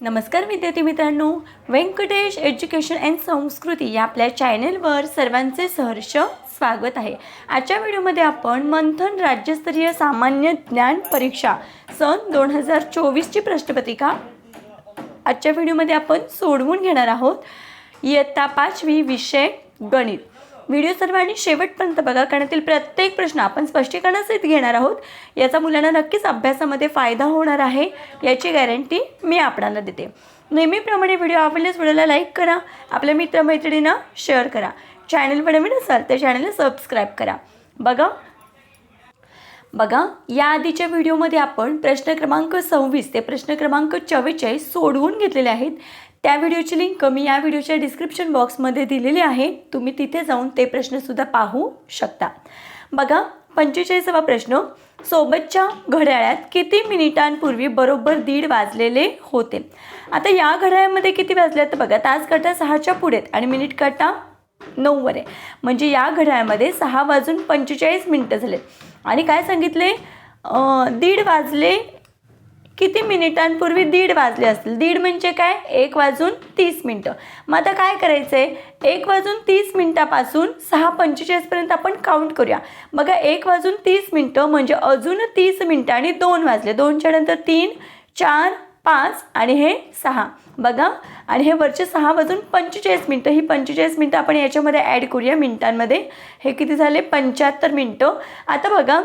नमस्कार विद्यार्थी मित्रांनो. व्यंकटेश एज्युकेशन अँड संस्कृती या आपल्या चॅनेलवर सर्वांचे सहर्ष स्वागत आहे. आजच्या व्हिडिओमध्ये आपण मंथन राज्यस्तरीय सामान्य ज्ञान परीक्षा सन दोन हजार चोवीसची प्रश्नपत्रिका आजच्या व्हिडिओमध्ये आपण सोडवून घेणार आहोत. इयत्ता पाचवी विषय गणित. व्हिडिओ सर्वांनी शेवटपर्यंत बघा कारण त्यातील प्रत्येक प्रश्न आपण स्पष्टीकरणासहित घेणार आहोत. याचा मुलांना नक्कीच अभ्यासामध्ये फायदा होणार आहे याची गॅरंटी मी आपणाला देते. नेहमीप्रमाणे व्हिडिओ आवडल्यास व्हिडिओला लाईक करा आपल्या मित्रमैत्रिणींना शेअर करा. चॅनलवर नवीन असाल तर चॅनलला सबस्क्राईब करा. बघा बघा या आधीच्या व्हिडिओमध्ये आपण प्रश्न क्रमांक सव्वीस ते प्रश्न क्रमांक चव्वेचाळीस सोडवून घेतलेले आहेत. त्या व्हिडिओची लिंक मी या व्हिडिओच्या डिस्क्रिप्शन बॉक्समध्ये दिलेली आहे. तुम्ही तिथे जाऊन ते प्रश्नसुद्धा पाहू शकता. बघा पंचेचाळीसावा प्रश्न. सोबतच्या घड्याळात किती मिनिटांपूर्वी बरोबर दीड वाजलेले होते? आता या घड्याळामध्ये किती वाजले? तर बघा तास कटा सहाच्या पुढेत आणि मिनिट कटा नऊवर आहे. म्हणजे या घड्याळामध्ये सहा वाजून पंचेचाळीस मिनटं झाले आणि काय सांगितले? दीड वाजले किती मिनिटांपूर्वी दीड वाजले असतील? दीड म्हणजे काय? एक वाजून तीस मिनटं. मग आता काय करायचं आहे एक वाजून तीस मिनटापासून सहा पंचेचाळीसपर्यंत आपण काउंट करूया. बघा एक वाजून तीस मिनटं म्हणजे अजून तीस मिनटं आणि दोन वाजले. दोनच्या नंतर तीन चार पाच आणि हे सहा. बघा आणि हे वरचे सहा वाजून पंचेचाळीस मिनटं. ही पंचेचाळीस मिनटं आपण याच्यामध्ये ॲड करूया मिनटांमध्ये. हे किती झाले? पंच्याहत्तर मिनटं. आता बघा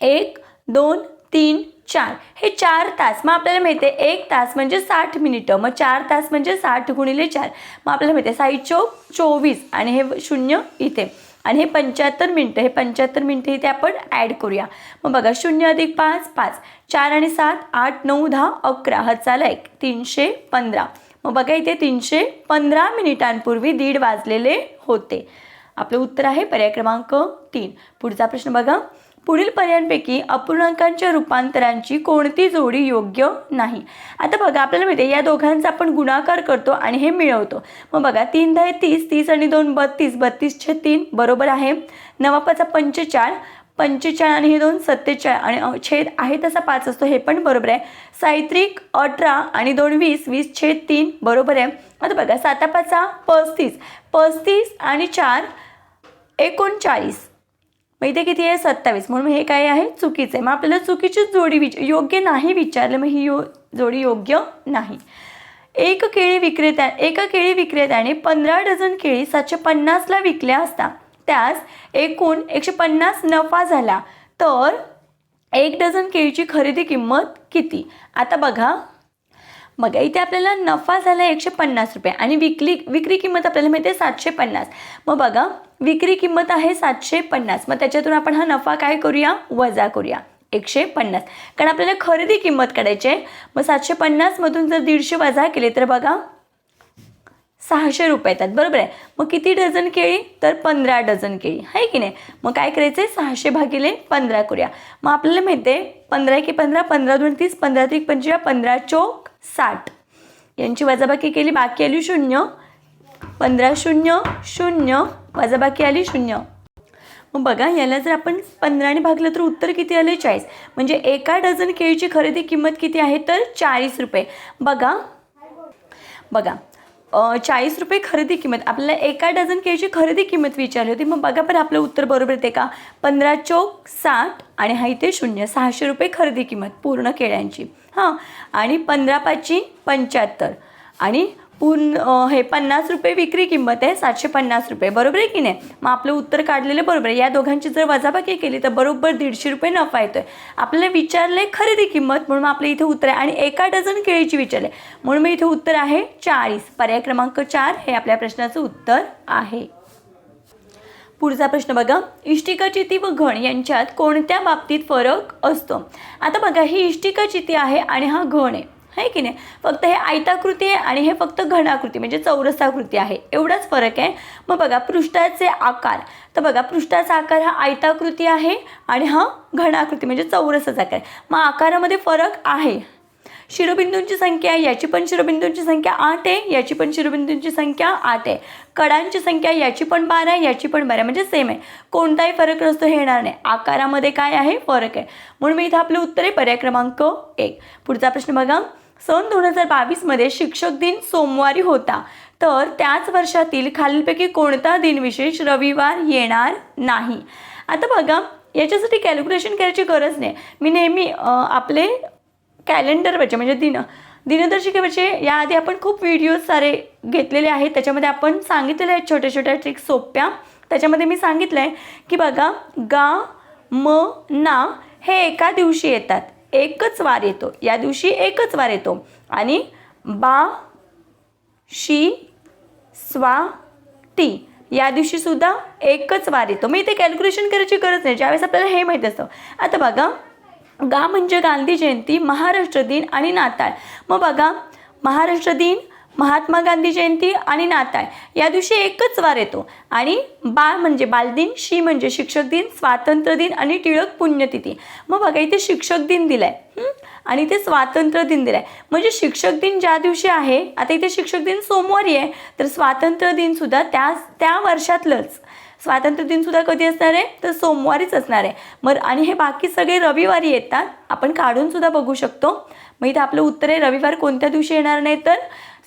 एक दोन तीन चार. हे चार तास. मग आपल्याला मिळते एक तास म्हणजे साठ मिनिटं. मग चार तास म्हणजे साठ गुणिले चार. मग आपल्याला मिळते साई चौक चोवीस आणि हे शून्य इथे. आणि हे पंच्याहत्तर मिनटं. हे पंच्याहत्तर मिनटं इथे आपण ॲड करूया. मग बघा शून्य अधिक पाच पाच. चार आणि सात आठ नऊ दहा अकरा. हजाला एक तीनशे पंधरा. मग बघा इथे तीनशे पंधरा मिनिटांपूर्वी दीड वाजलेले होते. आपलं उत्तर आहे पर्याय क्रमांक तीन. पुढचा प्रश्न बघा. पुढील पर्यांपैकी अपूर्णांकांच्या रूपांतरांची कोणती जोडी योग्य नाही? आता बघा आपल्याला माहिती आहे या दोघांचा आपण गुणाकार करतो आणि हे मिळवतो. मग बघा तीन दहा तीस तीस आणि दोन बत्तीस बत्तीसचे तीन बरोबर आहे. नवापाचा पंचेचाळ पंचेचाळ आणि हे दोन सत्तेचाळ आणि छेद आहे तसा पाच असतो हे पण बरोबर आहे. साहित्रिक अठरा आणि दोन वीस वीस छेद तीन बरोबर आहे. आता बघा सातापाचा पस्तीस पस्तीस आणि चार एकोणचाळीस. मग इथे किती आहे? सत्तावीस. म्हणून हे काय आहे? चुकीचं आहे. मग आपल्याला चुकीची जोडी विच योग्य नाही विचारलं मग ही यो जोडी योग्य नाही. एक केळी विक्रेत्या एका केळी विक्रेत्याने पंधरा डझन केळी सातशे पन्नासला विकल्या असता त्यास एकूण एकशे पन्नास नफा झाला. तर एक डझन केळीची खरेदी किंमत किती? आता बघा. मग इथे आपल्याला नफा झाला एकशे पन्नास रुपये आणि विकली विक्री किंमत आपल्याला माहिती आहे सातशे पन्नास. मग बघा विक्री किंमत आहे सातशे पन्नास. मग त्याच्यातून आपण हा नफा काय करूया? वजा करूया. एकशे पन्नास. कारण आपल्याला खरेदी किंमत काढायची आहे. मग सातशे पन्नासमधून जर दीडशे वजा केले तर बघा सहाशे रुपये येतात. बरोबर आहे? मग किती डझन केळी? तर पंधरा डझन केळी. आहे की नाही? मग काय करायचं आहे सहाशे भागिले पंधरा करूया. मग आपल्याला माहिती आहे पंधरा की पंधरा पंधरा दोन तीस पंधरा त्रिक पंचवीस पंधरा चोक साठ. यांची वजाबाकी केली बाकी आली शून्य. पंधरा शून्य शून्य. वजाबाकी आली शून्य. मग बघा याला जर आपण पंधराने भागलं तर उत्तर किती आले चाळीस. म्हणजे एका डझन केळीची खरेदी किंमत किती आहे? तर चाळीस रुपये. बघा. बघा. चाळीस रुपये खरेदी किंमत. आपल्याला एका डझन केळीची खरेदी किंमत विचारली होती. मग बघा पण आपलं उत्तर बरोबर येते का? पंधरा चौक साठ आणि हा इथे शून्य. सहाशे रुपये खरेदी किंमत पूर्ण केळ्यांची. हां. आणि पंधरा पाचशे पंच्याहत्तर. आणि पूर्ण हे पन्नास रुपये विक्री किंमत आहे सातशे पन्नास रुपये. बरोबर आहे की नाही? मग आपलं उत्तर काढलेलं बरोबर आहे. या दोघांची जर वजाबाकी केली तर बरोबर दीडशे रुपये नफा येतो आहे आपल्याला आहे खरेदी किंमत म्हणून आपलं इथे उत्तर आहे. आणि एका डझन केळीची विचारले म्हणून मग इथे उत्तर आहे चाळीस. पर्याय क्रमांक चार हे आपल्या प्रश्नाचं उत्तर आहे. पुढचा प्रश्न बघा. इष्टिका चिती व घण यांच्यात कोणत्या बाबतीत फरक असतो? आता बघा ही इष्टिका चिती आहे आणि हा घण आहे. आहे की नाही? फक्त हे आयताकृती आहे आणि हे फक्त घनाकृती म्हणजे चौरसाकृती आहे. एवढाच फरक आहे. मग बघा पृष्ठाचे आकार. तर बघा पृष्ठाचा आकार हा आयताकृती आहे आणि हा घनाकृती म्हणजे चौरसाचा आकार आहे. मग आकारामध्ये फरक आहे. शिरोबिंदूंची संख्या याची पण शिरोबिंदूंची संख्या आठ आहे याची पण शिरोबिंदूंची संख्या आठ आहे. कडांची संख्या याची पण बारा आहे याची पण बारा आहे म्हणजे सेम आहे. कोणताही फरक नसतो हे येणार नाही. आकारामध्ये काय आहे? फरक आहे. म्हणून मी इथं आपलं उत्तर आहे पर्याय क्रमांक एक. पुढचा प्रश्न बघा. सन दोन हजार बावीसमध्ये शिक्षक दिन सोमवारी होता. तर त्याच वर्षातील खालीलपैकी कोणता दिन विशेष रविवार येणार नाही? आता बघा. याच्यासाठी कॅल्क्युलेशन करायची गरज नाही. मी नेहमी आपले कॅलेंडर कॅलेंडरवरचे म्हणजे दिन दिनदर्शिकेवरचे याआधी आपण खूप व्हिडिओज सारे घेतलेले आहेत. त्याच्यामध्ये आपण सांगितलेले आहेत छोट्या छोट्या ट्रिक्स सोप्या. त्याच्यामध्ये मी सांगितलं आहे की बघा गा म ना हे एका दिवशी येतात. एकच वार येतो. या दिवशी एकच वार येतो. आणि बा शी स्वा टी या दिवशी सुद्धा एकच वार येतो. मी इथे कॅल्क्युलेशन करायची गरज नाही. ज्यावेळेस आपल्याला हे माहीत असतं. आता बघा गा म्हणजे गांधी जयंती महाराष्ट्र दिन आणि नाताळ. मग बघा महाराष्ट्र दिन महात्मा गांधी जयंती आणि नाताळ या दिवशी एकच वार येतो. आणि बाळ म्हणजे बालदिन शी म्हणजे शिक्षक दिन स्वातंत्र्य दिन आणि टिळक पुण्यतिथी. मग बघा इथे शिक्षक दिन दिलाय. आणि इथे स्वातंत्र्य दिन दिलाय. म्हणजे शिक्षक दिन ज्या दिवशी आहे आता इथे शिक्षक दिन सोमवारी आहे तर स्वातंत्र्य दिन सुद्धा त्या त्या वर्षातलंच. स्वातंत्र्य दिन सुद्धा कधी असणार आहे? तर सोमवारीच असणार आहे. मग आणि हे बाकी सगळे रविवारी येतात. आपण काढून सुद्धा बघू शकतो. मग इथं आपलं उत्तर आहे रविवार कोणत्या दिवशी येणार नाही? तर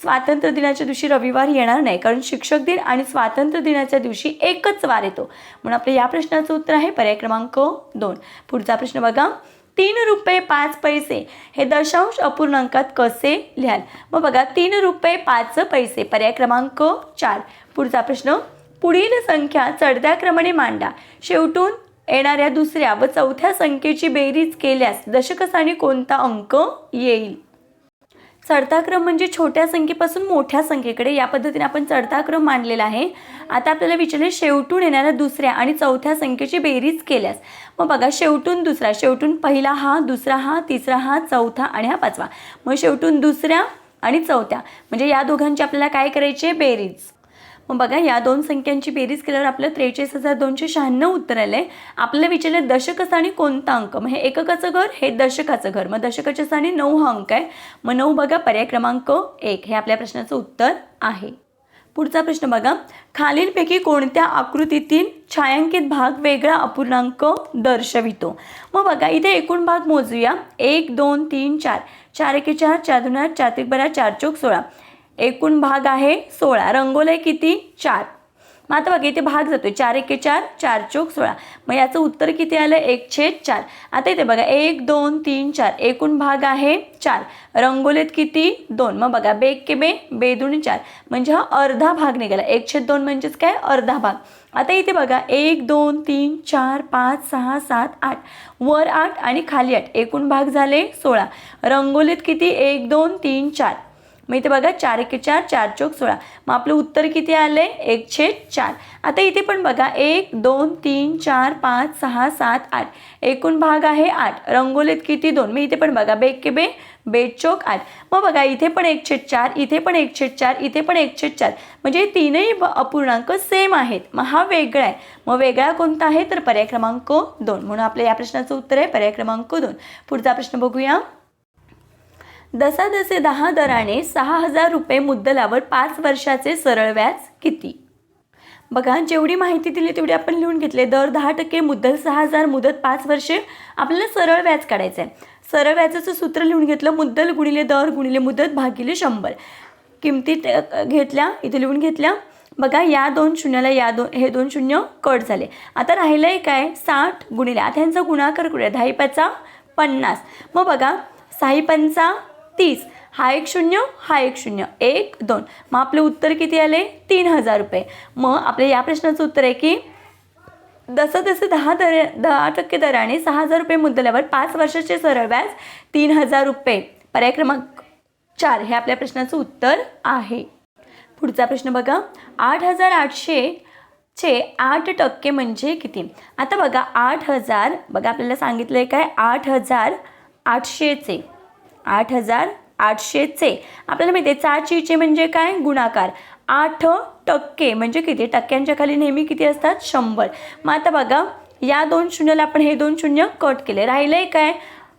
स्वातंत्र्य दिनाच्या दिवशी रविवार येणार नाही. कारण शिक्षक दिन आणि स्वातंत्र्य दिनाच्या दिवशी एकच वार येतो. म्हणून आपल्या या प्रश्नाचं उत्तर आहे पर्याय क्रमांक दोन. पुढचा प्रश्न बघा. तीन रुपये पाच पैसे हे दशांश अपूर्णांकात कसे लिहाल? मग बघा तीन रुपये पाच पैसे पर्याय क्रमांक चार. पुढचा प्रश्न. पुढील संख्या चढत्या क्रमाने मांडा. शेवटून येणाऱ्या दुसऱ्या व चौथ्या संख्येची बेरीज केल्यास दशकसाने कोणता अंक येईल? चढता क्रम म्हणजे छोट्या संख्येपासून मोठ्या संख्येकडे. या पद्धतीने आपण चढता क्रम मांडलेला आहे. आता आपल्याला विचारले शेवटून येणाऱ्या दुसऱ्या आणि चौथ्या संख्येची बेरीज केल्यास. मग बघा शेवटून दुसरा शेवटून पहिला हा दुसरा हा तिसरा हा चौथा आणि हा पाचवा. मग शेवटून दुसऱ्या आणि चौथ्या. म्हणजे या दोघांची आपल्याला काय करायचे? बेरीज. मग बघा या दोन संख्यांची बेरीज केल्यावर आपलं त्रेचाळीस हजार दोनशे शहाण्णव उत्तर आलं आहे आपल्याला विचारलं दशकच आणि कोणता अंक? मग हे एककाचं घर हे दशकाचं घर. मग दशकाच्या स्थानी नऊ हा अंक आहे. मग नऊ बघा पर्याय क्रमांक एक. हे आपल्या प्रश्नाचं उत्तर आहे. पुढचा प्रश्न बघा. खालीलपैकी कोणत्या आकृतीतील छायांकित भाग वेगळा अपूर्णांक दर्शवितो? मग बघा इथे एकूण भाग मोजूया. एक दोन तीन चार. चार एके चार चार दोन चार एक बरा चार चौक सोळा. एकूण भाग आहे सोळा. रंगोले किती? चार. मग आता बघा इथे भाग जातोय. चार एके चार चार चोक सोळा. मग याचं उत्तर किती आलं? एक छेद चार. आता इथे बघा एक दोन तीन चार. एकूण भाग आहे चार. रंगोलीत किती? दोन. मग बघा बे के बे बेदुण चार. म्हणजे हा अर्धा भाग निघाला. एक छेद दोन म्हणजेच काय? अर्धा भाग. आता इथे बघा एक दोन तीन चार पाच सहा सात आठ. वर आठ आणि खाली आठ. एकूण भाग झाले सोळा. रंगोलीत किती? एक दोन तीन चार. मग इथे बघा चार एके चार चार चौक सोळा. मग आपलं उत्तर किती आलंय? एक छेद चार. आता इथे पण बघा एक दोन तीन चार पाच सहा सात आठ. एकूण भाग आहे आठ. रंगोलीत किती दोन? मी इथे पण बघा बे के बे बेट चौक आठ. मग बघा इथे पण एक छेद चार इथे पण एक छेद चार इथे पण एक छेद चार. म्हणजे तीनही अपूर्णांक सेम आहेत. मग हा वेगळा आहे. मग वेगळा कोणता आहे? तर पर्याय क्रमांक दोन. म्हणून आपल्या या प्रश्नाचं उत्तर आहे पर्याय क्रमांक दोन. पुढचा प्रश्न बघूया. दसादसे दहा दराने सहा हजार रुपये मुद्दलावर पाच वर्षाचे सरळ व्याज किती? बघा जेवढी माहिती दिली तेवढी आपण लिहून घेतले. दर दहा टक्के मुद्दल सहा हजार मुदत पाच वर्षे. आपल्याला सरळ व्याज काढायचं आहे सरळ व्याजाचं सूत्र लिहून घेतलं मुद्दल गुणिले दर गुणिले मुदत भागिले शंभर. किमतीत घेतल्या इथे लिहून घेतल्या. बघा या दोन शून्याला या दोन हे दोन शून्य कट झाले. आता राहिलं आहे काय? साठ गुणिले. आता ह्यांचा गुणाकार करूया. दहा पाचा पन्नास. मग बघा साई पंचा तीस. हा एक शून्य हा एक शून्य. एक दोन. मग आपलं उत्तर किती आले? तीन हजार रुपये. मग आपल्या या प्रश्नाचं उत्तर आहे की जसं तसं दहा दर दहा टक्के दराने सहा हजार रुपये मुद्दल्यावर पाच वर्षाचे सरळ व्याज तीन हजार रुपये. पर्याय क्रमांक चार हे आपल्या प्रश्नाचं उत्तर आहे. पुढचा प्रश्न बघा. आठ हजार आठशे चे आठ टक्के म्हणजे किती? आता बघा आठ हजार बघा आपल्याला सांगितलं आहे काय? आठ हजार आठशेचे आठ हजार आठशेचे आपल्याला माहिती आहे चाचीचे म्हणजे काय? गुणाकार. आठ टक्के म्हणजे किती? टक्क्यांच्या खाली नेहमी किती असतात? शंभर. मग आता बघा या दोन शून्याला आपण हे दोन शून्य कट केले. राहिलं आहे काय?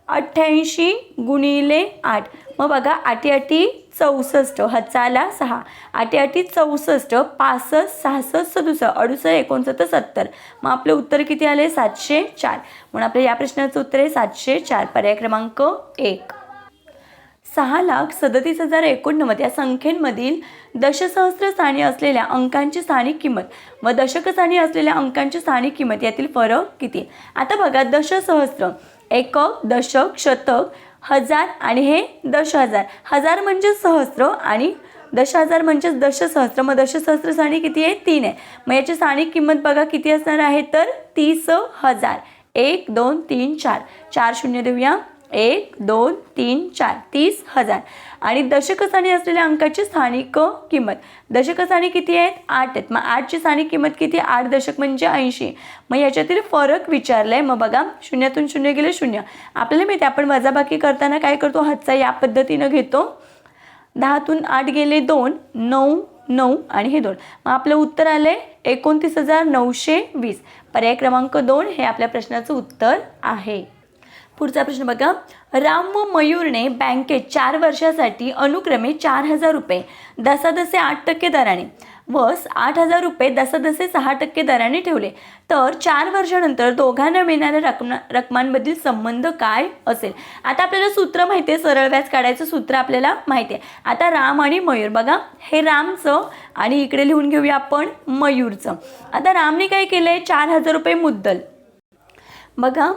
अठ्ठ्याऐंशी गुणिले आठ. मग बघा आठी आठी चौसष्ट हचाला सहा. आठी आठी चौसष्ट पासष्ट सहासष्ट सदुसष्ट अडुसष्ट एकोणसत्तर सत्तर. मग आपलं उत्तर किती आले सातशे चार. म्हणून आपल्या या प्रश्नाचं उत्तर आहे सातशे चार. पर्याय क्रमांक एक. सहा लाख सदतीस हजार एकोणनव्वद या संख्येमधील दशसहस्र स्थानी असलेल्या अंकांची स्थानिक किंमत व दशक स्थानी असलेल्या अंकांची स्थानिक किंमत यातील फरक किती? आता बघा दशसहस्र एकक दशक शतक हजार आणि हे दश हजार हजार म्हणजे सहस्र आणि दश हजार म्हणजेच दशसहस्र. मग दशसहस्र साणी किती आहे? तीन आहे. मग याची स्थानिक किंमत बघा किती असणार आहे? तर तीस हजार. एक दोन तीन चार. चार शून्य देऊया. एक दोन तीन चार तीस हजार. आणि दशकस्थानी असलेल्या अंकाची स्थानिक किंमत. दशकस्थानी किती आहेत? आठ आहेत. मग आठची स्थानिक किंमत किती? आठ दशक म्हणजे ऐंशी. मग याच्यातील फरक विचारलाय. मग बघा शून्यातून शून्य गेले शून्य. आपल्याला माहिती आहे, आपण वजाबाकी करताना काय करतो? हातचा या पद्धतीनं घेतो. दहातून आठ गेले दोन नऊ नऊ आणि हे दोन. मग आपलं उत्तर आलं आहे एकोणतीस हजार नऊशे वीस. पर्याय क्रमांक दोन हे आपल्या प्रश्नाचं उत्तर आहे. पुढचा प्रश्न बघा. राम व मयूरने बँकेत चार वर्षासाठी अनुक्रमे चार हजार रुपये दसादसे आठ टक्के दराने व आठ हजार रुपये दसादसे सहा टक्के दराने ठेवले. तर चार वर्षानंतर दोघांना मिळणाऱ्या रकमा रकमांमधील संबंध काय असेल? आता आपल्याला सूत्र माहिती आहे सरळ व्याज काढायचं सूत्र आपल्याला माहिती आहे. आता राम आणि मयूर बघा. हे रामचं आणि इकडे लिहून घेऊया आपण मयूरचं. आता रामने काय केलं आहे चार हजार रुपये मुद्दल. बघा.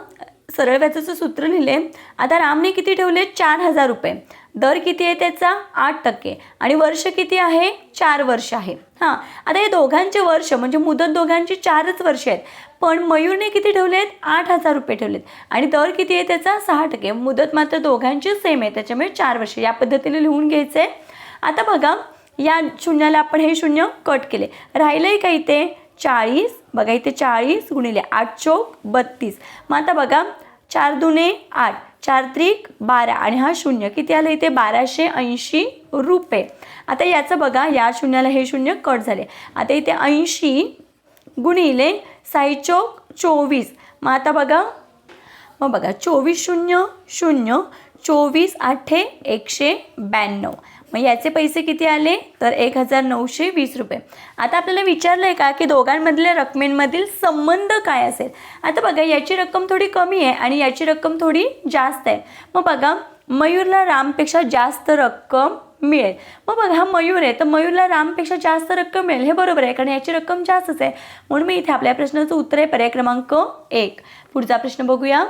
सरळ व्याजाचं सूत्र लिहिले. आता रामने किती ठेवले? चार हजार रुपये. दर किती आहे त्याचा? आठ टक्के. आणि वर्ष किती आहे? चार वर्ष आहे. हां. आता हे दोघांचे वर्ष म्हणजे मुदत दोघांची चारच वर्ष आहेत. पण मयूरने किती ठेवले आहेत आठ हजार रुपये ठेवलेत. आणि दर किती आहे त्याचा? सहा टक्के. मुदत मात्र दोघांची सेम आहे. त्याच्यामुळे चार वर्ष. या पद्धतीने लिहून घ्यायचं. आहे आता बघा या शून्याला आपण हे शून्य कट केले. राहिलं आहे का इथे? चाळीस. बघा इथे चाळीस गुणिले आठ चौक बत्तीस. मग आता बघा चार दुने आठ चार त्रिक बारा आणि हा शून्य. किती आलं इथे? बाराशे ऐंशी रुपये. आता याचं बघा या शून्याला हे शून्य कट झाले. आता इथे ऐंशी गुणिले साईचोक चोवीस. मग आता बघा. मग बघा चोवीस शून्य शून्य चोवीस आठे एकशे ब्याण्णव. मग याचे पैसे किती आले? तर एक हजार नऊशे वीस रुपये. आता आपल्याला विचारलं आहे का की दोघांमधल्या रकमेंमधील संबंध काय असेल? आता बघा याची रक्कम थोडी कमी आहे आणि याची रक्कम थोडी जास्त आहे. मग बघा मयूरला रामपेक्षा जास्त रक्कम मिळेल. मग बघा हा मयूर आहे तर मयूरला रामपेक्षा जास्त रक्कम मिळेल. हे बरोबर आहे कारण याची रक्कम जास्तच आहे. म्हणून मी इथे आपल्या प्रश्नाचं उत्तर आहे पर्याय क्रमांक एक. पुढचा प्रश्न बघूया.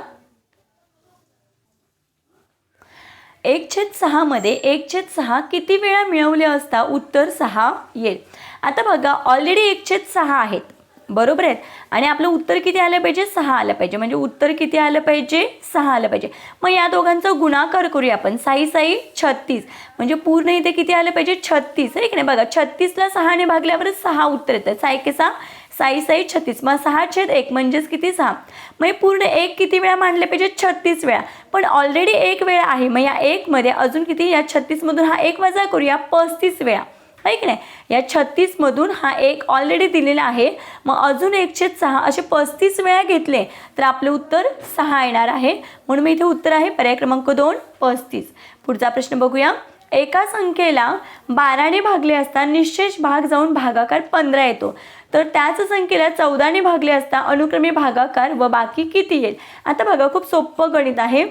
एक छेद सहामध्ये एक छेद सहा किती वेळा मिळवले असता उत्तर सहा येईल. आता बघा ऑलरेडी एक छेद सहा आहेत. बरोबर आहेत? आणि आपलं उत्तर किती आलं पाहिजे? सहा आलं पाहिजे. म्हणजे उत्तर किती आलं पाहिजे? सहा आलं पाहिजे. मग या दोघांचा गुणाकार करूया आपण. साई साई छत्तीस. म्हणजे पूर्ण इथे किती आलं पाहिजे? छत्तीस. आहे की नाही? बघा छत्तीसला सहाने भागल्यावरच सहा उत्तर येतं साई के सहा साई साई छत्तीस. मग सहा छेद एक म्हणजेच किती? सहा. मग पूर्ण एक किती वेळा मांडले पाहिजे? छत्तीस वेळा. पण ऑलरेडी एक वेळा आहे. मग या एकमध्ये अजून किती? या छत्तीसमधून हा एक वजा करूया. पस्तीस वेळा. आहे की नाही? या छत्तीसमधून हा एक ऑलरेडी दिलेला आहे. मग अजून एक छेद सहा. असे पस्तीस वेळा घेतले तर आपले उत्तर सहा येणार आहे. म्हणून मी इथे उत्तर आहे पर्याय क्रमांक दोन पस्तीस. पुढचा प्रश्न बघूया. एका संख्येला बाराने भागले असता निश्चेष भाग जाऊन भागाकार पंधरा येतो. तर त्याच संख्येला चौदाने भागले असता अनुक्रमे भागाकार व बाकी किती येईल? आता बघा खूप सोपं गणित आहे.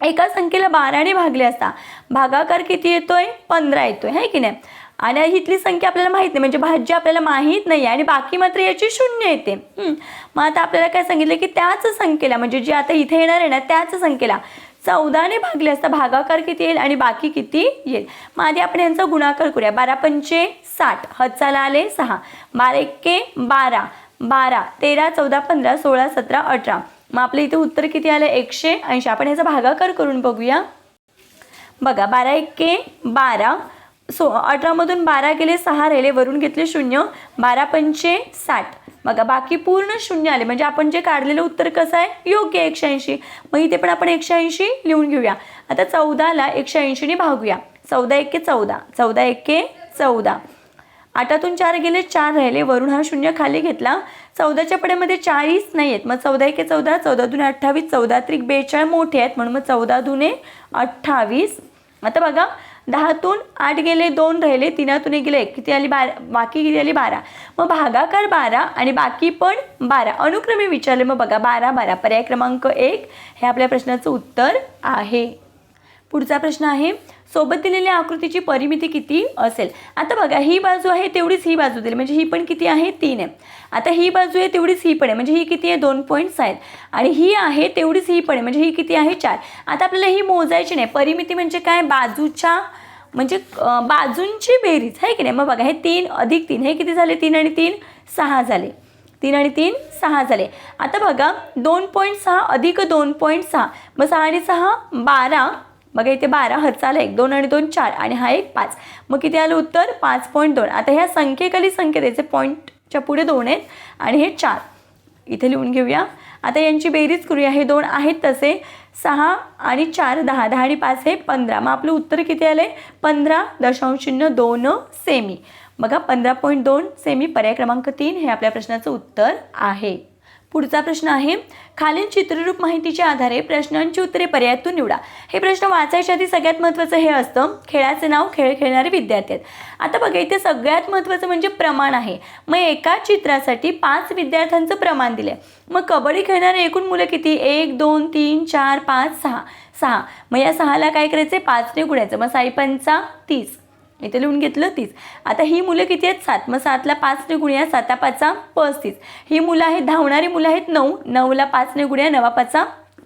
एका संख्येला बाराने भागले असता भागाकार किती येतोय? पंधरा येतोय है की नाही? आणि इथली संख्या आपल्याला माहीत नाही म्हणजे भाज्य आपल्याला माहीत नाही आहे आणि बाकी मात्र याची शून्य येते. मग आता आपल्याला काय सांगितलं की त्याच संख्येला म्हणजे जी आता इथे येणार आहे ना त्याच संख्येला चौदाने भागले असता भागाकार किती येईल आणि बाकी किती येईल? मग आधी आपण यांचा गुणाकार करूया. बारा पंचे साठ. हत्साला आले सहा. बारा एक्के बारा. बारा. तेरा चौदा पंधरा सोळा सतरा अठरा. मग आपलं इथे उत्तर किती आलं? एकशे ऐंशी. आपण याचा भागाकार करून बघूया. बघा बारा एक्के बारा. सो अठरामधून बारा गेले सहा राहिले वरून घेतले शून्य. बारा पंचे साठ. बघा बाकी पूर्ण शून्य आले. म्हणजे आपण जे काढलेलं उत्तर कसं आहे? योग्य एकशे ऐंशी. मग इथे पण आपण एकशे ऐंशी लिहून घेऊया. आता चौदाला एकशे ऐंशीने भागूया. चौदा एके चौदा. चौदा एके चौदा. आठातून चार गेले चार राहिले. वरून हा शून्य खाली घेतला. चौदाच्या पड्यामध्ये चाळीस नाही आहेत मग चौदा एके चौदा चौदा दुने अठ्ठावीस चौदा त्रिक बेचाळ मोठे आहेत. म्हणून मग चौदा दुने अठ्ठावीस. आता बघा दहातून आठ गेले दोन राहिले तिनातून एक गेले एक किती आली? बारा. बाकी किती आली? बारा. मग भागाकार बारा आणि बाकी पण बारा. अनुक्रमे विचारले. मग बघा बारा बारा. पर्याय क्रमांक एक हे आपल्या प्रश्नाचं उत्तर आहे. पुढचा प्रश्न आहे सोबत दिलेल्या आकृतीची परिमिती किती असेल? आता बघा ही बाजू आहे तेवढीच ही बाजू दिली. म्हणजे ही पण किती आहे? तीन आहे. आता ही बाजू आहे तेवढीच ही पण आहे. म्हणजे ही किती आहे? दोन पॉईंट्स आहेत आणि ही आहे तेवढीच ही पण आहे. म्हणजे ही किती आहे? चार. आता आपल्याला ही मोजायची नाही. परिमिती म्हणजे काय? बाजूच्या म्हणजे बाजूंची बेरीज. आहे की नाही? मग बघा हे तीन अधिक तीन. हे किती झाले? तीन आणि तीन सहा झाले. तीन आणि तीन सहा झाले. आता बघा दोन पॉईंट सहा अधिक दोन पॉईंट सहा. मग सहा आणि सहा बारा. बघा इथे बारा हचा आला एक दोन आणि दोन चार आणि हा एक पाच. मग किती आलं उत्तर? पाच पॉईंट दोन. आता ह्या संख्येखाली संख्येत याचे पॉईंटच्या पुढे दोन आहेत आणि हे चार. इथे लिहून घेऊया. आता यांची बेरीज करूया. हे दोन आहेत तसे सहा आणि चार दहा. दहा आणि पाच हे पंधरा. मग आपलं उत्तर किती आलं आहे पंधरा दशांश शून्य दोन सेमी. बघा पंधरा पॉईंट दोन सेमी पर्याय क्रमांक तीन हे आपल्या प्रश्नाचं उत्तर आहे. पुढचा प्रश्न आहे. खालील चित्ररूप माहितीच्या आधारे प्रश्नांची उत्तरे पर्यायातून निवडा. हे प्रश्न वाचायच्या आधी सगळ्यात महत्त्वाचं हे असतं. खेळाचे नाव खेळ खेळणारे विद्यार्थी आहेत. आता बघा इथे सगळ्यात महत्त्वाचं म्हणजे प्रमाण आहे. मग एका चित्रासाठी पाच विद्यार्थ्यांचं प्रमाण दिलं मग कबड्डी खेळणारे एकूण मुलं किती? एक दोन तीन चार पाच सहा. सहा. मग या सहाला काय करायचे पाचने गुणायचं मग साई पंचा तीस. इथे लिहून घेतलं तीस आता ही मुलं किती आहेत? सात. मग सातला पाचने गुण्या साता पाचा पस्तीस. ही मुलं आहेत धावणारी मुलं आहेत नऊ. नऊला पाचने गुण्या नवा पाचा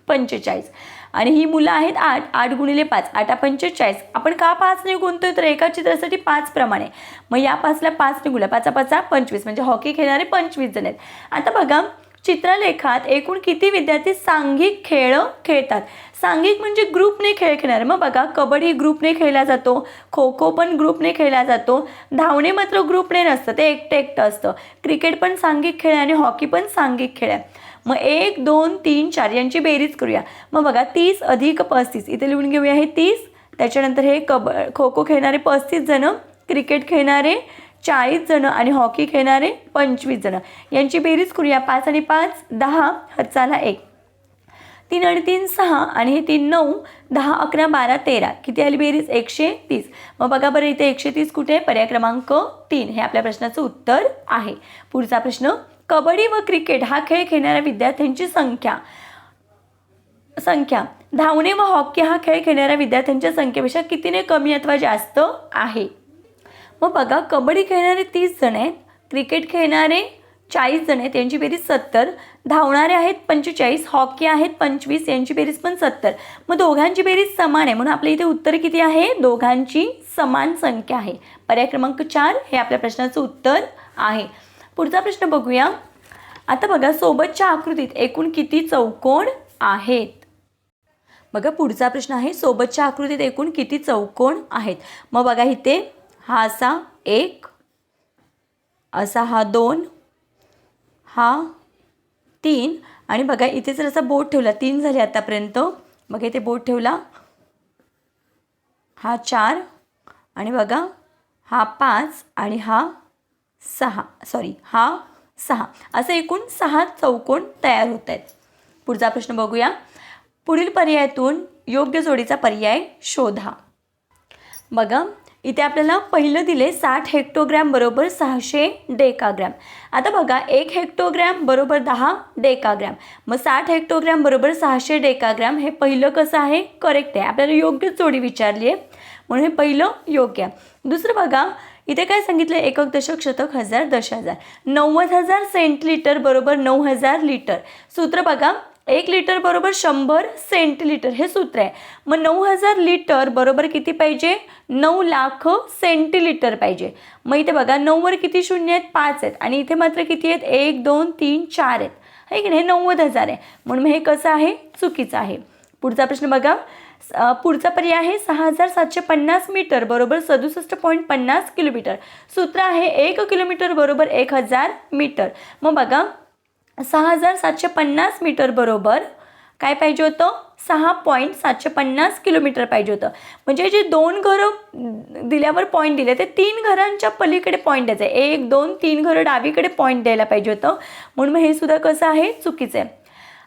पंचेचाळीस. आणि ही मुलं आहेत आठ. आठ गुणिले पाच. आठा पंचेचाळीस. आपण का पाचने गुणतोय? तर एका चित्रासाठी पाच प्रमाणे. मग या पाचला पाचने गुणल्या पाचा पाचा पंचवीस. म्हणजे हॉकी खेळणारे पंचवीस जण आहेत. आता बघा चित्रलेखात एकूण किती विद्यार्थी सांघिक खेळ खेळतात? सांघिक म्हणजे ग्रुपने खेळ खेळणार. मग बघा कबड्डी ग्रुपने खेळला जातो खो खो पण ग्रुपने खेळला जातो धावणे मात्र ग्रुपने नसतं ते एकटं एकटं असतं. क्रिकेट पण सांघिक खेळ आहे आणि हॉकी पण सांघिक खेळ आहे. मग एक दोन तीन चार यांची बेरीज करूया. मग बघा तीस अधिक पस्तीस इथे लिहून घेऊया हे तीस. त्याच्यानंतर हे कब खो खो खेळणारे पस्तीस जणं क्रिकेट खेळणारे चाळीस जणं आणि हॉकी खेळणारे पंचवीस जणं. यांची बेरीज करूया पाच आणि पाच दहा हचाला एक. तीन आणि तीन सहा आणि हे तीन नऊ दहा अकरा बारा तेरा. किती आली बेरीज? एकशे तीस. मग बघा बरं इथे एकशे तीस कुठे आहे? पर्याय क्रमांक तीन. हे आपल्या प्रश्नाचं उत्तर आहे. पुढचा प्रश्न कबड्डी व क्रिकेट हा खेळ खेळणाऱ्या विद्यार्थ्यांची संख्या. संख्या. धावणे व हॉकी हा खेळ खेळणाऱ्या विद्यार्थ्यांच्या संख्येपेक्षा कितीने कमी अथवा जास्त आहे? मग बघा कबड्डी खेळणारे तीस जण आहेत. क्रिकेट खेळणारे चाळीस जण आहेत यांची बेरीज सत्तर. धावणारे आहेत पंचेचाळीस हॉकी आहेत पंचवीस यांची बेरीज पण सत्तर. मग दोघांची बेरीज समान आहे म्हणून आपल्या इथे उत्तर किती आहे? दोघांची समान संख्या आहे. पर्याय क्रमांक चार हे आपल्या प्रश्नाचं उत्तर आहे. पुढचा प्रश्न बघूया. आता बघा सोबतच्या आकृतीत एकूण किती चौकोण आहेत? बघा पुढचा प्रश्न आहे सोबतच्या आकृतीत एकूण किती चौकोन आहेत? मग बघा इथे हा असा एक असा हा दोन हा? तीन? आणि बघा इथे जर असा बोट ठेवला तीन झाले आतापर्यंत. बघा इथे बोट ठेवला. हा चार. आणि बघा हा पाच आणि हा सहा. सॉरी हा सहा. असं एकूण सहा चौकोन तयार होत आहेत. पुढचा प्रश्न बघूया. पुढील पर्यायातून योग्य जोडीचा पर्याय शोधा. बघा इथे आपल्याला पहिलं दिले साठ हेक्टोग्रॅम बरोबर सहाशे डेकाग्रॅम. आता बघा एक हेक्टोग्रॅम बरोबर दहा डेकाग्रॅम. मग साठ हेक्टोग्रॅम बरोबर सहाशे डेकाग्रॅम हे पहिलं कसं आहे? करेक्ट आहे. आपल्याला योग्य जोडी विचारली आहे. म्हणून हे पहिलं योग्य आहे. दुसरं बघा इथे काय सांगितलं एकक दशक शतक हजार दश हजार. नव्वद हजार सेंट लिटर बरोबर नऊ हजार लिटर सूत्र बघा एक लिटर बरोबर शंभर सेंटीलिटर हे सूत्र आहे. मग नऊ हजार लिटर बरोबर किती पाहिजे? नऊ लाख सेंटीलिटर पाहिजे. मग इथे बघा नऊवर किती शून्य आहेत? पाच आहेत. आणि इथे मात्र किती आहेत? एक दोन तीन चार आहेत. हे की नाही? हे नव्वद हजार आहे. म्हणून हे कसं आहे? चुकीचं आहे. पुढचा प्रश्न बघा. पुढचा पर्याय आहे सहा हजार सातशे पन्नास मीटर बरोबर सदुसष्ट पॉईंट पन्नास किलोमीटर. सूत्र आहे एक किलोमीटर बरोबर एक हजार मीटर. मग बघा सहा हजार सातशे पन्नास मीटर बरोबर काय पाहिजे होतं? सहा पॉईंट सातशे पन्नास किलोमीटर पाहिजे होतं. म्हणजे जे दोन घरं दिल्यावर पॉईंट दिले ते तीन घरांच्या पलीकडे पॉईंट द्यायचं आहे. एक दोन तीन घरं डावीकडे पॉईंट द्यायला पाहिजे होतं. म्हणून मग हे सुद्धा कसं आहे? चुकीचं आहे.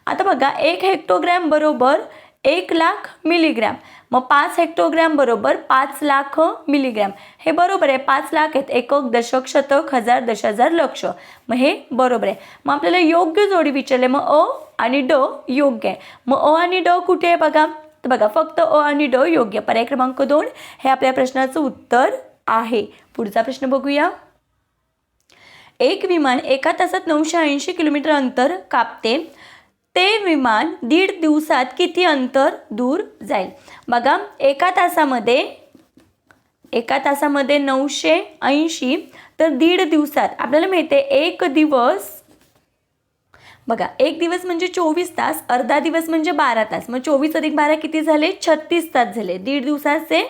आता बघा एक हेक्टोग्रॅम बरोबर एक लाख मिलीग्रॅम मग पाच हेक्टोग्रॅम बरोबर पाच लाख मिलीग्रॅम. हे बरोबर आहे पाच लाख आहेत. एकक दशक शतक हजार दश हजार लक्ष. मग हे बरोबर आहे. मग आपल्याला योग्य जोडी विचारले. मग अ आणि ड योग्य आहे. मग अ आणि ड कुठे आहे बघा? तर बघा फक्त अ आणि ड योग्य. पर्याय क्रमांक दोन हे आपल्या प्रश्नाचं उत्तर आहे. पुढचा प्रश्न बघूया. एक विमान एका तासात नऊशे ऐंशी किलोमीटर अंतर कापते. ते विमान दीड दिवसात किती अंतर दूर जाईल? बघा एका तासामध्ये एका तासामध्ये नऊशे ऐंशी तर दीड दिवसात. आपल्याला मिळते एक दिवस बघा एक दिवस म्हणजे चोवीस तास अर्धा दिवस म्हणजे बारा तास. मग चोवीस अधिक बारा किती झाले? छत्तीस तास झाले. दीड दिवसाचे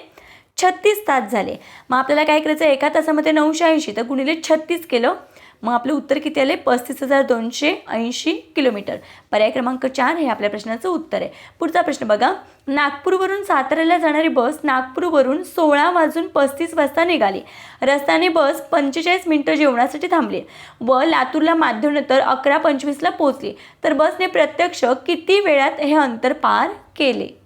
छत्तीस तास झाले. मग आपल्याला काय करायचं एका तासामध्ये नऊशे ऐंशी तर गुणिले छत्तीस केलं मग आपलं उत्तर किती आले? पस्तीस हजार दोनशे ऐंशी किलोमीटर. पर्याय क्रमांक चार हे आपल्या प्रश्नाचं उत्तर आहे. पुढचा प्रश्न बघा. नागपूरवरून साताऱ्याला जाणारी बस नागपूरवरून सोळा वाजून पस्तीस वाजता निघाली. रस्त्याने बस पंचेचाळीस मिनटं जेवणासाठी थांबली. व लातूरला माध्यमनंतर अकरा पंचवीसला पोहोचली. तर बसने प्रत्यक्ष किती वेळात हे अंतर पार केले?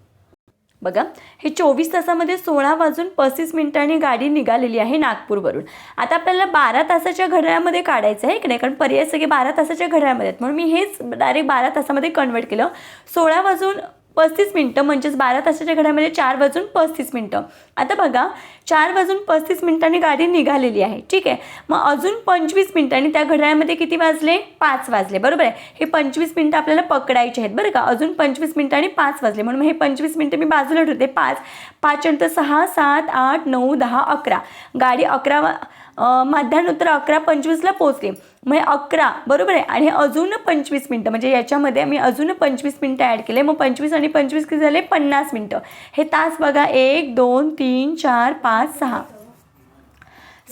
बघा हे चोवीस तासामध्ये सोळा वाजून पस्तीस मिनिटांनी गाडी निघालेली आहे नागपूरवरून. आता आपल्याला बारा तासाच्या घड्याळामध्ये काढायचं आहे की नाही कारण पर्याय सगळे बारा तासाच्या घड्याळामध्ये आहेत. म्हणून मी हेच डायरेक्ट बारा तासामध्ये कन्वर्ट केलं. सोळा वाजून पस्तीस मिनटं म्हणजेच बारा तासाच्या घड्यामध्ये चार वाजून पस्तीस मिनटं. आता बघा चार वाजून पस्तीस मिनिटांनी गाडी निघालेली आहे ठीक आहे? मग अजून पंचवीस मिनिटांनी त्या घड्याळामध्ये किती वाजले? पाच वाजले बरोबर आहे? हे पंचवीस मिनटं आपल्याला पकडायचे आहेत बरं का? अजून पंचवीस मिनिटांनी पाच वाजले म्हणून हे पंचवीस मिनटं मी बाजूला ठेवते. पाच पाच नंतर सहा सात आठ नऊ दहा अकरा. गाडी अकरा वा मध्यानंतर अकरा पंचवीसला पोचले मग अकरा बरोबर आहे? आणि अजून पंचवीस मिनटं म्हणजे याच्यामध्ये मी अजून पंचवीस मिनटं ॲड केले. मग पंचवीस आणि पंचवीस किती झाले? पन्नास मिनटं. हे तास बघा एक दोन तीन चार पाच सहा.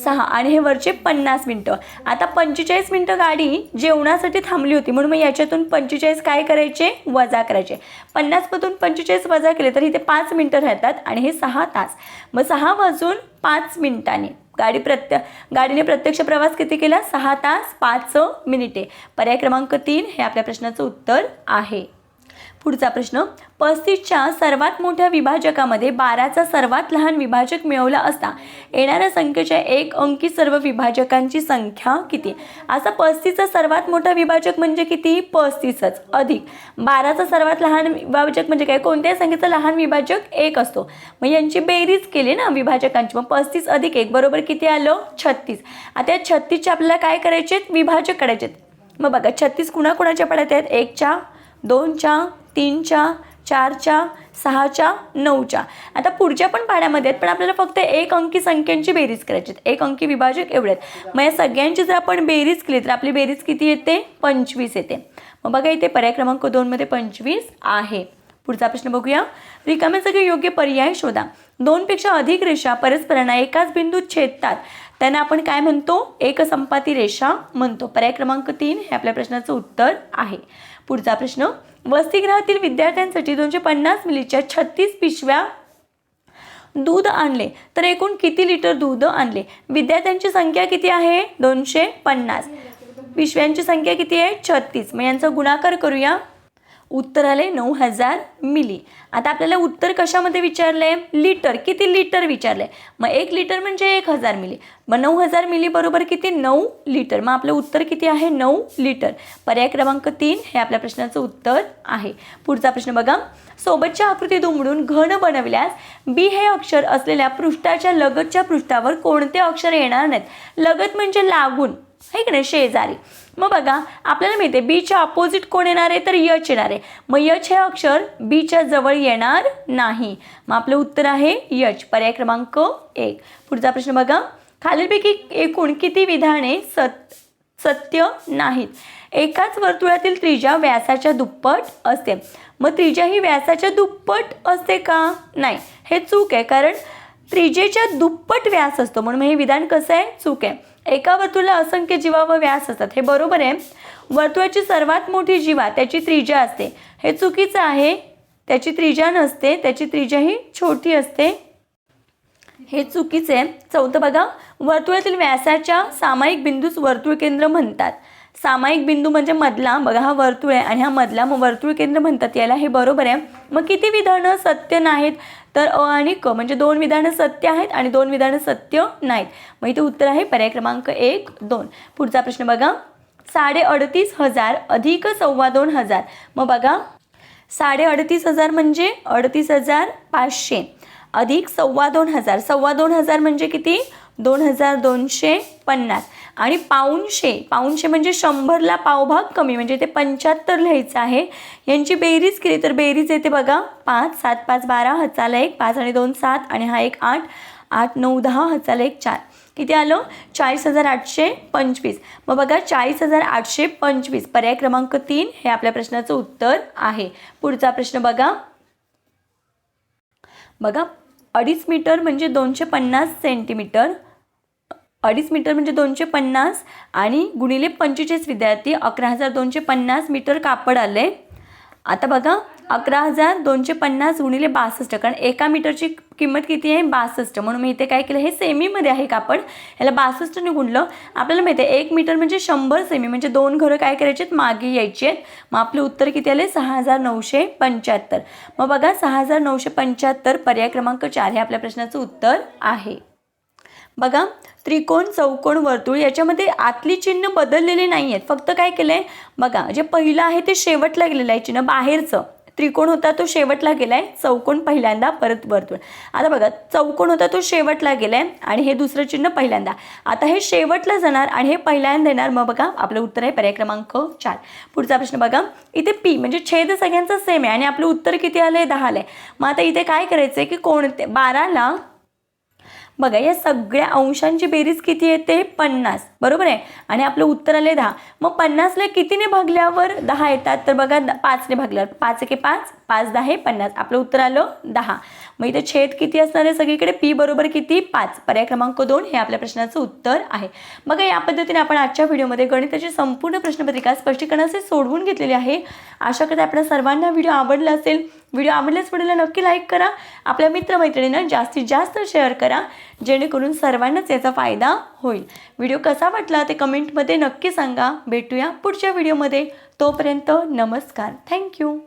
सहा. आणि हे वरचे पन्नास मिनटं. आता पंचेचाळीस मिनटं गाडी जेवणासाठी थांबली होती. म्हणून मग याच्यातून पंचेचाळीस काय करायचे? वजा करायचे. पन्नासमधून पंचेचाळीस वजा केले तर इथे पाच मिनटं राहतात आणि हे सहा तास. मग सहा वाजून पाच मिनिटांनी. गाडी प्रत्य गाडीने प्रत्यक्ष प्रवास किती केला? सहा तास पाच मिनिटे. पर्याय क्रमांक तीन हे आपल्या प्रश्नाचं उत्तर आहे. पुढचा प्रश्न. पस्तीसच्या सर्वात मोठ्या विभाजकामध्ये बाराचा सर्वात लहान विभाजक मिळवला असता येणाऱ्या संख्येच्या एक अंकी सर्व विभाजकांची संख्या किती? असा पस्तीसचा सर्वात मोठा विभाजक म्हणजे किती? पस्तीसच. अधिक. बाराचा सर्वात लहान विभाजक म्हणजे काय? कोणत्याही संख्येचा लहान विभाजक एक असतो. मग यांची बेरीज केली ना विभाजकांची. मग पस्तीस अधिक एक बरोबर किती आलं? छत्तीस. आता छत्तीसचे आपल्याला काय करायचे विभाजक करायचे मग बघा छत्तीस कुणाकुणाच्या पडत आहेत? एकच्या दोनच्या तीनच्या चारच्या सहाच्या नऊच्या. आता पुढच्या पण पाड्यामध्ये आहेत पण आपल्याला फक्त एक अंकी संख्यांची बेरीज करायची आहेत. एक अंकी विभाजक एवढे आहेत. मग या सगळ्यांची जर आपण बेरीज केली तर आपली बेरीज किती येते? पंचवीस येते. मग बघा इथे पर्याय क्रमांक दोनमध्ये पंचवीस आहे. पुढचा प्रश्न बघूया. रिकामे सगळे योग्य पर्याय शोधा. दोनपेक्षा अधिक रेषा परस्परांना एकाच बिंदूत छेदतात. त्यांना आपण काय म्हणतो? एकसंपाती रेषा म्हणतो. पर्याय क्रमांक तीन हे आपल्या प्रश्नाचं उत्तर आहे. पुढचा प्रश्न. वसतिगृहातील विद्यार्थ्यांसाठी दोनशे पन्नास मिलीच्या छत्तीस पिशव्या दूध आणले. तर एकूण किती लिटर दूध आणले? विद्यार्थ्यांची संख्या किती आहे? दोनशे पन्नास. पिशव्यांची संख्या किती आहे? छत्तीस. मग यांचा गुणाकार करूया. उत्तर आले नऊ हजार मिली. आता आपल्याला उत्तर कशामध्ये विचारले लिटर. किती लिटर विचारले मग एक लिटर म्हणजे एक हजार मिली. मग नऊ हजार मिली बरोबर किती? नऊ लिटर. मग आपलं उत्तर किती आहे? नऊ लिटर. पर्याय क्रमांक तीन हे आपल्या प्रश्नाचं उत्तर आहे. पुढचा प्रश्न बघा. सोबतच्या आकृती दुमडून घन बनवल्यास बी हे अक्षर असलेल्या पृष्ठाच्या लगतच्या पृष्ठावर कोणते अक्षर येणार नाहीत? लगत म्हणजे लागून. हे की नाही? शेजारी. मग बघा आपल्याला माहिती आहे बीच्या अपोजिट कोण येणार आहे? तर यच येणार आहे. मग यच हे अक्षर बीच्या जवळ येणार नाही. मग आपलं उत्तर आहे यच पर्याय क्रमांक एक. पुढचा प्रश्न बघा. खालीलपैकी एकूण किती विधाने सत सत्य नाहीत? एकाच वर्तुळातील त्रिज्या व्यासाच्या दुप्पट असते. मग त्रिज्या ही व्यासाच्या दुप्पट असते का? नाही. हे चूक आहे कारण त्रिजेच्या दुप्पट व्यास असतो. म्हणून हे विधान कसं आहे? चूक आहे. एका वर्तुळाला असंख्य जीवा व व्यास असतात. हे बरोबर आहे. वर्तुळाची सर्वात मोठी जीवा त्याची त्रिज्या असते. हे चुकीचं आहे. त्याची त्रिज्या नसते. त्याची त्रिज्या ही छोटी असते. हे चुकीचे आहे. चौथं बघा. वर्तुळातील व्यासाच्या सामायिक बिंदूस वर्तुळ केंद्र म्हणतात. सामायिक बिंदू म्हणजे मधला बघा हा वर्तुळ आहे आणि हा मधला मग वर्तुळ केंद्र म्हणतात याला हे बरोबर आहे. मग किती विधानं सत्य नाहीत? तर अ आणि क म्हणजे दोन विधानं सत्य आहेत आणि दोन विधानं सत्य नाहीत. मग इथे उत्तर आहे पर्याय क्रमांक एक दोन. पुढचा प्रश्न बघा. साडे अडतीस हजार अधिक सव्वा दोन हजार. मग बघा. साडे अडतीस हजार म्हणजे अडतीस हजार पाचशे. अधिक सव्वा दोन हजार. सव्वा दोन हजार म्हणजे किती? दोन हजार दोनशे पन्नास. आणि पाऊनशे पाऊनशे म्हणजे शंभरला पावभाग कमी म्हणजे ते पंच्याहत्तर लिहायचं आहे. यांची बेरीज केली तर बेरीज येते बघा पाच सात पाच बारा हचाला एक पाच आणि दोन सात आणि हा एक आठ आठ नऊ दहा हचाला एक चार. किती आलं? चाळीस हजार आठशे पंचवीस. मग बघा चाळीस हजार आठशे पंचवीस. पर्याय क्रमांक तीन हे आपल्या प्रश्नाचं उत्तर आहे. पुढचा प्रश्न बघा. बघा अडीच मीटर म्हणजे दोनशे पन्नास सेंटीमीटर. अडीच मीटर म्हणजे दोनशे पन्नास आणि गुणिले पंचेचाळीस विद्यार्थी अकरा हजार दोनशे पन्नास मीटर कापड आले. आता बघा अकरा हजार दोनशे पन्नास गुणिले बासष्ट कारण एका मीटरची किंमत किती आहे? बासष्ट. म्हणून मी इथे काय केलं हे सेमीमध्ये आहे कापड. ह्याला बासष्टने गुणलं. आपल्याला माहिती आहे एक मीटर म्हणजे शंभर सेमी म्हणजे दोन घरं काय करायचे आहेत मागे यायची आहेत. मग आपले उत्तर किती आले? सहा हजार नऊशे पंच्याहत्तर. मग बघा सहा हजार नऊशे पंच्याहत्तर पर्याय क्रमांक चार हे आपल्या प्रश्नाचं उत्तर आहे. बघा त्रिकोण चौकोन वर्तुळ याच्यामध्ये आतली चिन्ह बदललेले नाही आहेत फक्त काय केलं आहे बघा जे पहिलं आहे ते शेवटला गेलेलं आहे चिन्ह. बाहेरचं त्रिकोण होता तो शेवटला गेला आहे चौकोन पहिल्यांदा परत वर्तुळ. आता बघा चौकोन होता तो शेवटला गेला आहे आणि हे दुसरं चिन्ह पहिल्यांदा. आता हे शेवटला जाणार आणि हे पहिल्यांदा येणार. मग बघा आपलं उत्तर आहे पर्याय क्रमांक चार. पुढचा प्रश्न बघा. इथे पी म्हणजे छेद सगळ्यांचा सेम आहे आणि आपलं उत्तर किती आलं आहे दहा आलं आहे मग आता इथे काय करायचं आहे की कोणते? बाराला बघा या सगळ्या अंशांची बेरीज किती येते पन्नास. बरोबर आहे? आणि आपलं उत्तर आले दहा. मग पन्नासला कितीने भागल्यावर दहा येतात? तर बघा द- पाचने भागल्यावर. पाच एके पाच पाच दहा हे पन्नास. आपलं उत्तर आलं दहा. मग इथे छेद किती असणार आहे? सगळीकडे पी बरोबर किती? पाच. पर्याय क्रमांक दोन हे आपल्या प्रश्नाचं उत्तर आहे. बघा या पद्धतीने आपण आजच्या व्हिडिओमध्ये गणिताची संपूर्ण प्रश्नपत्रिका स्पष्टीकरणाचे सोडवून घेतलेली आहे. आशा करता आपल्या सर्वांना व्हिडिओ आवडला असेल. व्हिडिओ आवडल्यास व्हिडिओला नक्की लाईक करा. आपल्या मित्रमैत्रिणींना जास्तीत जास्त शेअर करा. जेणेकरून सर्वांनाच याचा फायदा होईल. व्हिडिओ कसा वाटला ते कमेंटमध्ये नक्की सांगा. भेटूया पुढच्या व्हिडिओमध्ये. तोपर्यंत नमस्कार. थँक्यू.